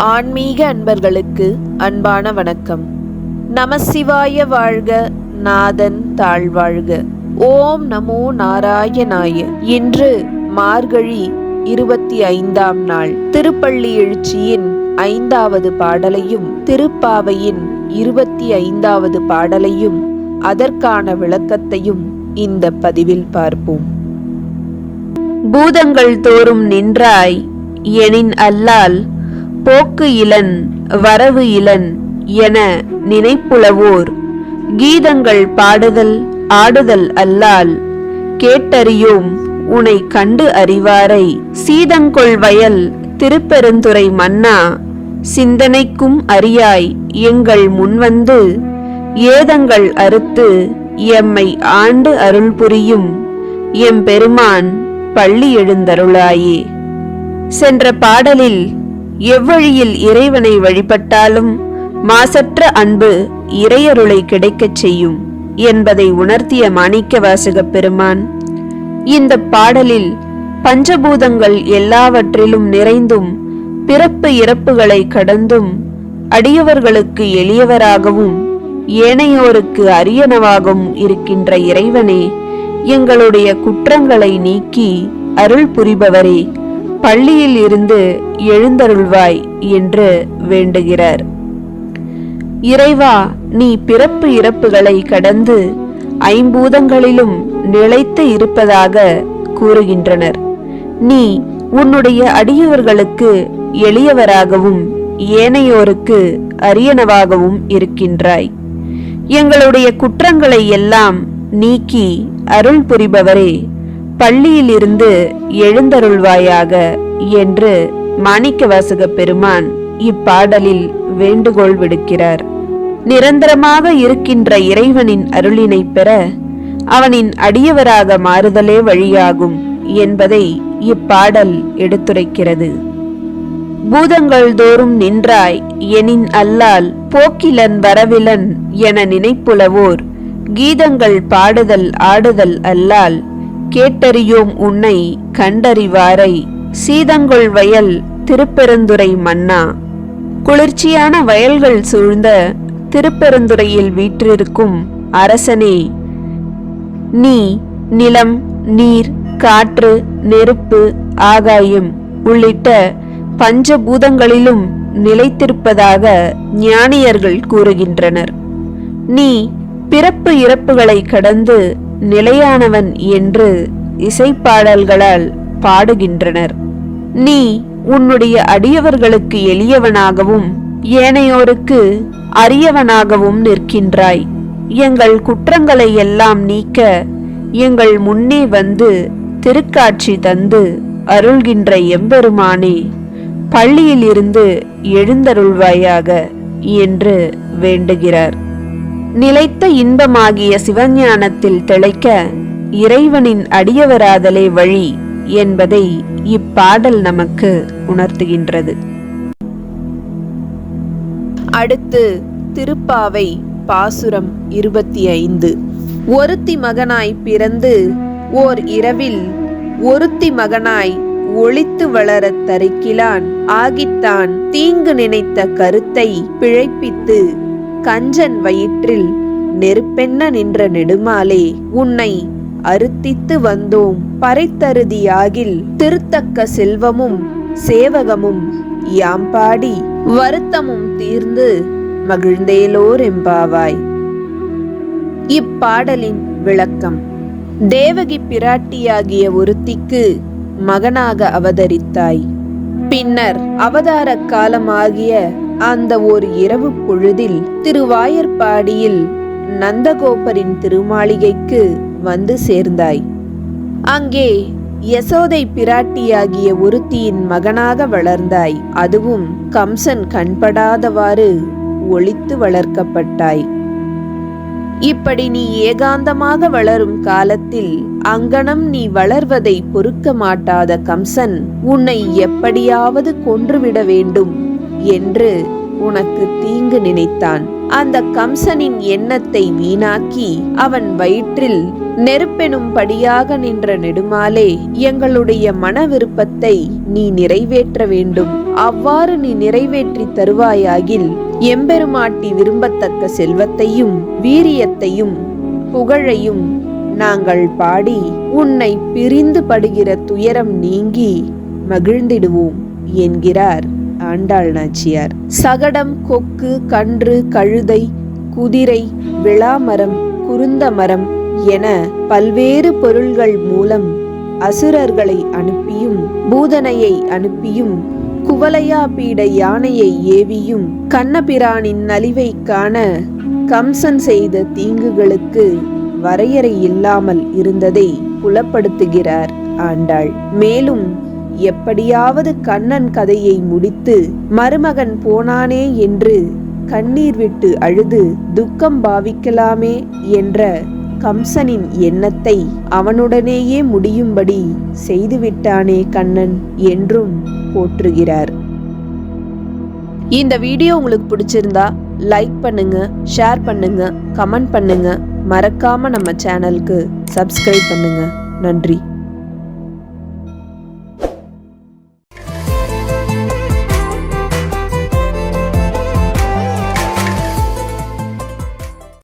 ஆன்மீக அன்பர்களுக்கு அன்பான வணக்கம். நமசிவாய வாழ்க நாதன் தாழ்வாழ்க. ஓம் நமோ நாராயணாய. இன்று மார்கழி இருபத்தி ஐந்தாம் நாள். திருப்பள்ளி எழுச்சியின் ஐந்தாவது பாடலையும் திருப்பாவையின் இருபத்தி ஐந்தாவது பாடலையும் அதற்கான விளக்கத்தையும் இந்த பதிவில் பார்ப்போம். பூதங்கள் தோறும் நின்றாய் எனின் அல்லால் போக்கு இலன் வரவு இலன் என நினைப்புலவோர். கீதங்கள் பாடுதல் ஆடுதல் அல்லால் கேட்டறியோம் உனை கண்டு அறிவாரை. சீதங்கொள் வயல் திருப்பெருந்துறை மன்னா சிந்தனைக்கும் அறியாய் எங்கள் முன்வந்து ஏதங்கள் அறுத்து எம்மை ஆண்டு அருள் புரியும் எம்பெருமான் பள்ளி எழுந்தருளாயே. சென்ற பாடலில் எவ்வழியில் இறைவனை வழிபட்டாலும் மாசற்ற அன்பு இறையருளை கிடைக்கச் செய்யும் என்பதை உணர்த்திய மாணிக்கவாசகப் பெருமான் இந்த பாடலில் பஞ்சபூதங்கள் எல்லாவற்றிலும் நிறைந்தும் பிறப்பு இறப்புகளை கடந்தும் அடியவர்களுக்கு எளியவராகவும் ஏனையோருக்கு அரியனவாகவும் இருக்கின்ற இறைவனே எங்களுடைய குற்றங்களை நீக்கி அருள் புரிபவரே. பள்ளியில் இருந்து எழுந்தருள்வாய் என்று வேண்டுகிறார். இறைவா நீ பிறப்பு இறப்புகளை கடந்து ஐம்பூதங்களிலும் நிலைத்து இருப்பதாக கூறுகின்றனர். நீ உன்னுடைய அடியவர்களுக்கு எளியவராகவும் ஏனையோருக்கு அரியனவாகவும் இருக்கின்றாய். எங்களுடைய குற்றங்களை எல்லாம் நீக்கி அருள் புரிபவரே பள்ளியிலிருந்து எழுந்தருள்வாயாக என்று மாணிக்கவாசக பெருமான் இப்பாடலில் வேண்டுகோள் விடுக்கிறார். நிரந்தரமாக இருக்கின்ற இறைவனின் அருளினை பெற அவனின் அடியவராக மாறுதலே வழியாகும் என்பதை இப்பாடல் எடுத்துரைக்கிறது. பூதங்கள் தோறும் நின்றாய் எனின் அல்லால் போக்கிலன் வரவிலன் என நினைப்புலவோர் கீதங்கள் பாடுதல் ஆடுதல் அல்லால் கேட்டறியோம் உன்னை கண்டறிவாரை. சீதங்கொள் வயல் திருப்பெருந்துறை மன்னா. குளிர்ச்சியான வயல்கள் சூழ்ந்த திருப்பெருந்துறையில் வீற்றிருக்கும் அரசனே நீ நிலம் நீர் காற்று நெருப்பு ஆகாயம் உள்ளிட்ட பஞ்சபூதங்களிலும் நிலைத்திருப்பதாக ஞானியர்கள் கூறுகின்றனர். நீ பிறப்பு இறப்புகளை கடந்து நிலையானவன் என்று இசைப்பாடல்களால் பாடுகின்றனர். நீ உன்னுடைய அடியவர்களுக்கு எளியவனாகவும் ஏனையோருக்கு அரியவனாகவும் நிற்கின்றாய். எங்கள் குற்றங்களை எல்லாம் நீக்க எங்கள் முன்னே வந்து திருக்காட்சி தந்து அருள்கின்ற எம்பெருமானே பள்ளியிலிருந்து எழுந்தருள்வாயாக என்று வேண்டுகிறார். நிலைத்த இன்பமாகிய சிவஞானத்தில் திளைக்க இறைவனின் அடியவராதலே வழி என்பதை இப்பாடல் நமக்கு உணர்த்துகின்றது. அடுத்து திருப்பாவை பாசுரம் இருபத்தி ஐந்து ஒருத்தி மகனாய் பிறந்து ஓர் இரவில் ஒருத்தி மகனாய் ஒளித்து வளரத் தரிக்கிலான். ஆகித்தான் தீங்கு நினைத்த கருத்தை பிழைப்பித்து கஞ்சன் வயிற்றில் நெருப்பென்ன நின்ற நெடுமாலே உன்னை அறுத்தித்து வந்தோம் பறைத்தருதியாகில் திருத்தக்க செல்வமும் சேவகமும் யாம் பாடி வருத்தமும் தீர்ந்து மகிழ்ந்தேலோர் எம்பாவாய். இப்பாடலின் விளக்கம். தேவகி பிராட்டியாகிய ஒருத்திக்கு மகனாக அவதரித்தாய். பின்னர் அவதார காலமாகிய அந்த ஓர் இரவு பொழுதில் திருவாயர்பாடியில் நந்தகோபரின் திருமாளிகைக்கு வந்து சேர்ந்தாய். அங்கே யசோதை பிராட்டியாகிய ஒருத்தியின் மகனாக வளர்ந்தாய். அதுவும் கம்சன் கண்படாதவாறு ஒழித்து வளர்க்கப்பட்டாய். இப்படி நீ ஏகாந்தமாக வளரும் காலத்தில் அங்கனம் நீ வளர்வதை பொறுக்க மாட்டாத கம்சன் உன்னை எப்படியாவது கொன்றுவிட வேண்டும். என்று உனக்கு தீங்கு நினைத்தான். அந்த கம்சனின் எண்ணத்தை வீணாக்கி அவன் வயிற்றில் நெருப்பெனும்படியாக நின்ற நெடுமாலே எங்களுடைய மன விருப்பத்தை நீ நிறைவேற்ற வேண்டும். அவ்வாறு நீ நிறைவேற்றி தருவாயாகில் எம்பெருமாட்டி விரும்பத்தக்க செல்வத்தையும் வீரியத்தையும் புகழையும் நாங்கள் பாடி உன்னை பிரிந்து படுகிற துயரம் நீங்கி மகிழ்ந்திடுவோம் என்கிறார். ஆண்டாள் நாச்சியார். சகடம் கொக்கு கன்று கழுதை குதிரை விளாமரம் குருந்த மரம் என பல்வேறு பொருள்கள் மூலம் அசுரர்களை அனுப்பியும் பூதனையை அனுப்பியும் குவலையா பீட யானையை ஏவியும் கண்ணபிரானின் நலிவை காண கம்சன் செய்த தீங்குகளுக்கு வரையறை இல்லாமல் இருந்ததை புலப்படுத்துகிறார் ஆண்டாள். மேலும் எப்படியாவது கண்ணன் கதையை முடித்து மருமகன் போனானே என்று கண்ணீர் விட்டு அழுது துக்கம் பாவிக்கலாமே என்ற கம்சனின் எண்ணத்தை அவனுடனேயே முடியும்படி செய்துவிட்டானே கண்ணன் என்றும் போற்றுகிறார். இந்த வீடியோ உங்களுக்கு பிடிச்சிருந்தா லைக் பண்ணுங்க ஷேர் பண்ணுங்க கமெண்ட் பண்ணுங்க. மறக்காம நம்ம சேனலுக்கு சப்ஸ்கிரைப் பண்ணுங்க. நன்றி.